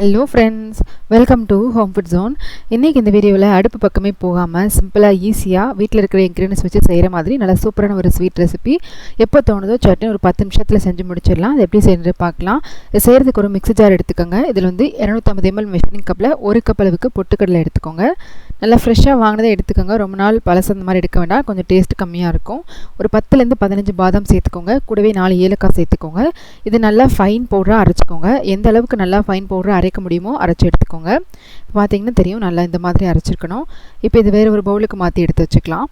Hello friends welcome to home food zone இன்றைக்கி இந்த வீடியோவில் அடுப்பு பக்கமே போகாமல் சிம்பிளாக ஈஸியாக வீட்டில் இருக்கிற இன்க்ரீடியன்ஸ் வச்சு செய்கிற மாதிரி நல்லா சூப்பரான ஒரு ஸ்வீட் ரெசிபி எப்போ தோணுதோ சட்னி ஒரு பத்து நிமிஷத்தில் செஞ்சு முடிச்சிடலாம். அது எப்படி செய்யறது பார்க்கலாம். இது செய்கிறதுக்கு ஒரு மிக்ஸி ஜார் எடுத்துக்கோங்க. இதில் வந்து இரநூத்தம்பது எம்எல் மெஷரிங் கப்பில் ஒரு கப் அளவுக்கு பொட்டுக்கடலை எடுத்துக்கோங்க. நல்லா ஃப்ரெஷ்ஷாக வாங்கினதை எடுத்துக்கோங்க. ரொம்ப நாள் பழசு அந்த மாதிரி எடுக்க வேண்டாம். கொஞ்சம் டேஸ்ட் கம்மியாக இருக்கும். ஒரு பத்துலேருந்து பதினஞ்சு பாதாம் சேர்த்துக்கோங்க. கூடவே நாலு ஏலக்காய் சேர்த்துக்கோங்க. இது நல்லா ஃபைன் பவுடராக அரைச்சிக்கோங்க. எந்த அளவுக்கு நல்லா ஃபைன் பவுடராக அரைக்க முடியுமோ அரைச்சி எடுத்துக்கோங்க. பார்த்தீங்கன்னா தெரியும் நல்லா இந்த மாதிரி அரைச்சிருக்கணும். இப்போ இது வேறு ஒரு பவுலுக்கு மாற்றி எடுத்து வச்சுக்கலாம்.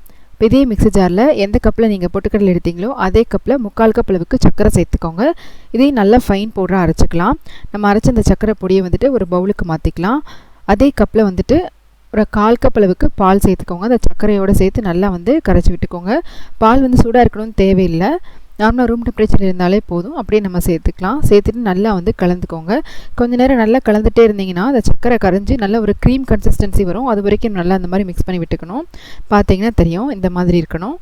இதே மிக்ஸி ஜாரில் எந்த கப்பில் நீங்கள் பொட்டுக்கடலை எடுத்தீங்களோ அதே கப்பில் முக்கால் கப் அளவுக்கு சர்க்கரை சேர்த்துக்கோங்க. இதையும் நல்லா ஃபைன் பவுடராக அரைச்சிக்கலாம். நம்ம அரைச்ச இந்த சர்க்கரை பொடியை வந்துட்டு ஒரு பவுலுக்கு மாற்றிக்கலாம் அதே கப்பில் வந்துட்டு ஒரு கால் கப் அளவுக்கு பால் சேர்த்துக்கோங்க. அந்த சர்க்கரையோடு சேர்த்து நல்லா வந்து கரைச்சி விட்டுக்கோங்க. பால் வந்து சூடாக இருக்கணும்னு தேவையில்லை. நார்மலாக ரூம் டெம்பரேச்சர் இருந்தாலே போதும். அப்படியே நம்ம சேர்த்துக்கலாம். சேர்த்துட்டு நல்லா வந்து கலந்துக்கோங்க. கொஞ்ச நேரம் நல்லா கலந்துகிட்டே இருந்தீங்கன்னா அந்த சக்கரை கரைஞ்சி நல்ல ஒரு க்ரீம் கன்சிஸ்டன்சி வரும். அது வரைக்கும் நல்லா அந்த மாதிரி மிக்ஸ் பண்ணி விட்டுக்கணும். பார்த்தீங்கன்னா தெரியும். இந்த மாதிரி இருக்கணும்.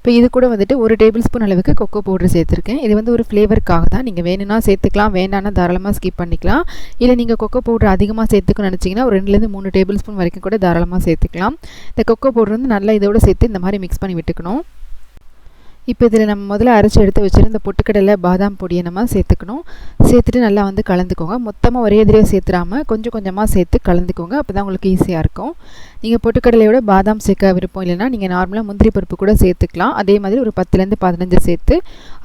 இப்போ இது கூட வந்துட்டு ஒரு டேபிள் ஸ்பூன் அளவுக்கு கொக்கோ பவுடர் சேர்த்துருக்கேன். இது வந்து ஒரு ஃப்ளேவருக்காக தான். நீங்கள் வேணும்னா சேர்த்துக்கலாம் வேண்டாம்னா தாராளமாக ஸ்கிப் பண்ணிக்கலாம். இல்லை நீங்கள் கொக்கோ பவுடர் அதிகமாக சேர்த்துக்கணும்னு நினச்சிங்கன்னா ஒரு ரெண்டுலேருந்து மூணு டேபிள் ஸ்பூன் வரைக்கும் கூட தாராளமாக சேர்த்துக்கலாம். இந்த கொக்கோ பவுடர் வந்து நல்லா இதோடு சேர்த்து இந்த மாதிரி மிக்ஸ் பண்ணி விட்டுக்கணும். இப்போ இதில் நம்ம முதல்ல அரைச்சி எடுத்து வச்சுருந்த பொட்டுக்கடலை பாதாம் பொடியை நம்ம சேர்த்துக்கணும். சேர்த்துட்டு நல்லா வந்து கலந்துக்கோங்க. மொத்தமாக ஒரே தடவை சேர்த்துடாமல் கொஞ்சம் கொஞ்சமாக சேர்த்து கலந்துக்கோங்க. அப்போ தான் உங்களுக்கு ஈஸியாக இருக்கும். நீங்கள் பொட்டுக்கடலையோட பாதாம் சேர்க்க விருப்பம் இல்லைன்னா நீங்கள் நார்மலாக முந்திரி பருப்பு கூட சேர்த்துக்கலாம். அதே மாதிரி ஒரு பத்துலேருந்து பதினஞ்சு சேர்த்து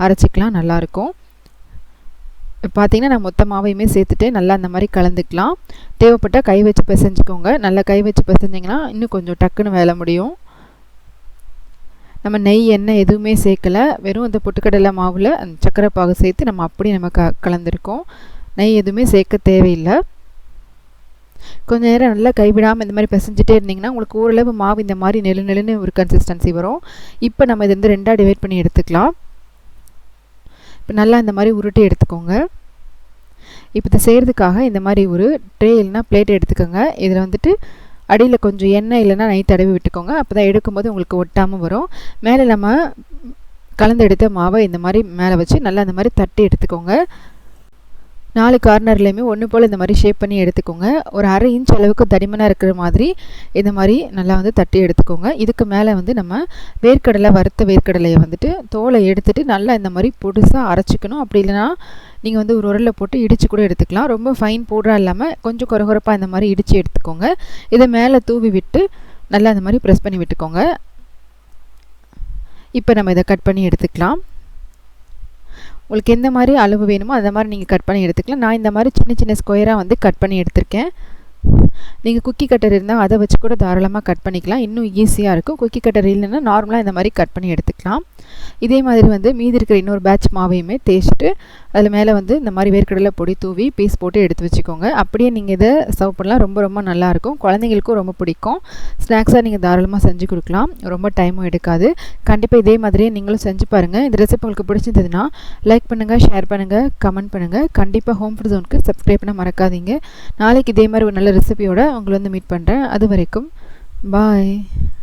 அரைச்சிக்கலாம். நல்லாயிருக்கும் பார்த்தீங்கன்னா நான் மொத்த மாவையுமே சேர்த்துட்டு நல்லா அந்த மாதிரி கலந்துக்கலாம். தேவைப்பட்டால் கை வச்சு பிசைஞ்சிக்கோங்க. நல்லா கை வச்சு பிசைஞ்சிங்கன்னா இன்னும் கொஞ்சம் டக்குன்னு வேலை முடியும். நம்ம நெய் எண்ணெய் எதுவுமே சேர்க்கலை. வெறும் அந்த பொட்டுக்கடலை மாவில் அந்த சக்கரை பாகு சேர்த்து நம்ம அப்படியே நம்ம க கலந்துருக்கோம். நெய் எதுவுமே சேர்க்க தேவையில்லை. கொஞ்சம் நேரம் நல்லா கைவிடாமல் இந்த மாதிரி பிசைஞ்சிட்டே இருந்திங்கன்னா உங்களுக்கு ஓரளவு மாவு இந்த மாதிரி நெழு நெழுன்னு ஒரு கன்சிஸ்டன்சி வரும். இப்போ நம்ம இது வந்து ரெண்டாக டிவைட் பண்ணி எடுத்துக்கலாம். இப்போ நல்லா இந்த மாதிரி உருட்டி எடுத்துக்கோங்க. இப்போ இதை செய்கிறதுக்காக இந்த மாதிரி ஒரு ட்ரே இல்லைனா பிளேட் எடுத்துக்கோங்க. இதில் வந்துட்டு அடியில் கொஞ்சம் எண்ணெய் இல்லைன்னா நைட் தடவி விட்டுக்கோங்க. அப்போ தான் எடுக்கும்போது உங்களுக்கு ஒட்டாமல் வரும். மேலே நம்ம கலந்து எடுத்த மாவை இந்த மாதிரி மேலே வச்சு நல்லா அந்த மாதிரி தட்டி எடுத்துக்கோங்க. நாலு கார்னர்லேயுமே ஒன்று போல் இந்த மாதிரி ஷேப் பண்ணி எடுத்துக்கோங்க. ஒரு அரை இன்ச் அளவுக்கு தடிமனாக இருக்கிற மாதிரி இந்த மாதிரி நல்லா வந்து தட்டி எடுத்துக்கோங்க. இதுக்கு மேலே வந்து நம்ம வேர்க்கடலை வறுத்த வேர்க்கடலையை வந்துட்டு தோலை எடுத்துகிட்டு நல்லா இந்த மாதிரி பொடுசாக அரைச்சிக்கணும். அப்படி இல்லைனா நீங்கள் வந்து ஒரு உரலில் போட்டு இடித்து கூட எடுத்துக்கலாம். ரொம்ப ஃபைன் பவுடராக இல்லாமல் கொஞ்சம் குறகுறப்பாக இந்த மாதிரி இடித்து எடுத்துக்கோங்க. இதை மேலே தூவி விட்டு நல்லா இந்த மாதிரி ப்ரெஸ் பண்ணி விட்டுக்கோங்க. இப்போ நம்ம இதை கட் பண்ணி எடுத்துக்கலாம். உங்களுக்கு எந்த மாதிரி அளவு வேணுமோ அந்த மாதிரி நீங்கள் கட் பண்ணி எடுத்துக்கலாம். நான் இந்த மாதிரி சின்ன சின்ன ஸ்கொயராக வந்து கட் பண்ணி எடுத்திருக்கேன். நீங்கள் குக்கி கட்டர் இருந்தால் அதை வச்சு கூட தாராளமாக கட் பண்ணிக்கலாம். இன்னும் ஈஸியாக இருக்கும். குக்கி கட்டர் இல்லைன்னா நார்மலாக இந்த மாதிரி கட் பண்ணி எடுத்துக்கலாம். இதே மாதிரி வந்து மீதி இருக்கிற இன்னொரு பேட்ச் மாவையுமே தேய்ச்சிட்டு அதில் மேலே வந்து இந்த மாதிரி வேர்க்கடலை பொடி தூவி பீஸ் போட்டு எடுத்து வச்சுக்கோங்க. அப்படியே நீங்கள் இதை சர்வ் பண்ணலாம். ரொம்ப ரொம்ப நல்லாயிருக்கும் குழந்தைங்களுக்கும் ரொம்ப பிடிக்கும். ஸ்நாக்ஸாக நீங்கள் தாராளமாக செஞ்சு கொடுக்கலாம். ரொம்ப டைமும் எடுக்காது. கண்டிப்பாக இதே மாதிரியே நீங்களும் செஞ்சு பாருங்கள் இந்த ரெசிபி உங்களுக்கு பிடிச்சிருந்ததுன்னா லைக் பண்ணுங்கள் ஷேர் பண்ணுங்கள் கமெண்ட் பண்ணுங்கள் கண்டிப்பாக ஹோம் ஃபுட் ஜோனுக்கு சப்ஸ்கிரைப் பண்ண மறக்காதீங்க. நாளைக்கு இதே மாதிரி ஒரு நல்ல ரெசிபியோட உங்களை வந்து மீட் பண்ணுறேன் அது வரைக்கும் பாய்